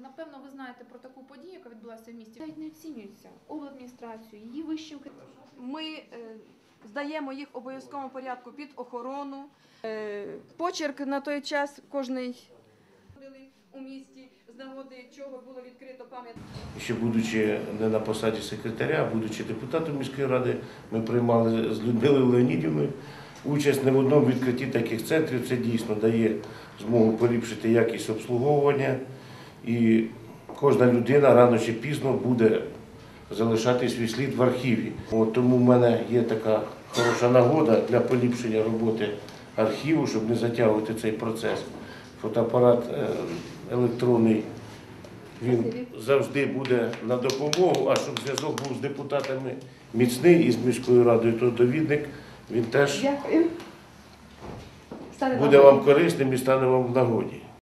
Напевно, ви знаєте про таку подію, яка відбулася в місті. Навіть не оцінюється обладміністрацією, її вищим Ми е, здаємо їх в обов'язковому порядку під охорону. Е, почерк на той час кожний у місті, з нагоди чого було відкрито пам'ятник. Ще будучи не на посаді секретаря, а будучи депутатом міської ради, ми приймали з Людмилою Леонідівною участь не в одному відкритті таких центрів. Це дійсно дає змогу поліпшити якість обслуговування. І кожна людина рано чи пізно буде залишати свій слід в архіві. От, тому в мене є така хороша нагода для поліпшення роботи архіву, щоб не затягувати цей процес. Фотоапарат е, електронний він завжди буде на допомогу, а щоб зв'язок був з депутатами міцний і з міською радою, то довідник він теж. Буде вам корисним і стане вам в нагоді.